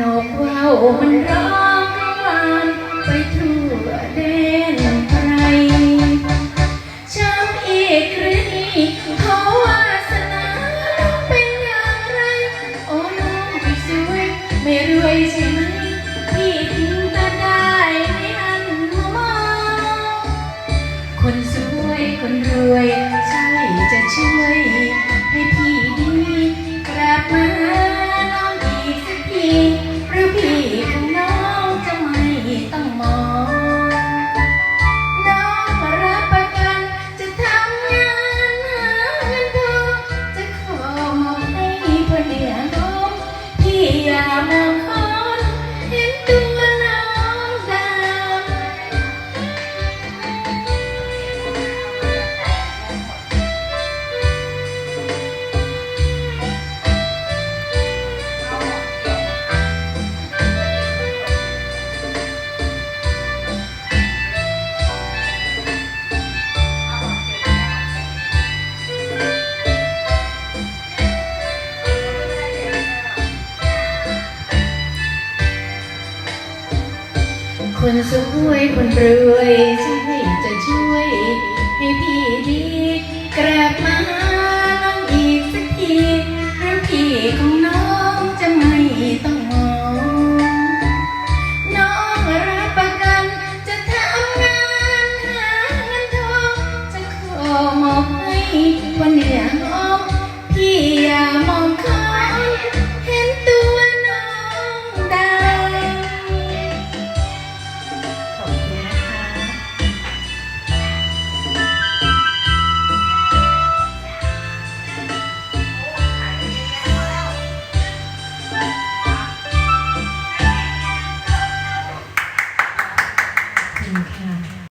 นกว่าวมันร้องวานไปทั่วแดนไกลช้ำอีกหรือนี่เขาวาสนาเป็นอย่างไร โอ้น้องไม่สวยไม่รวยใช่ไหมพี่ทิ้งก็ได้ไม่หันมามองคนสวยคนรวยใช่จะช่วย พี่อ คนสวยคนรวยใช่จะช่วย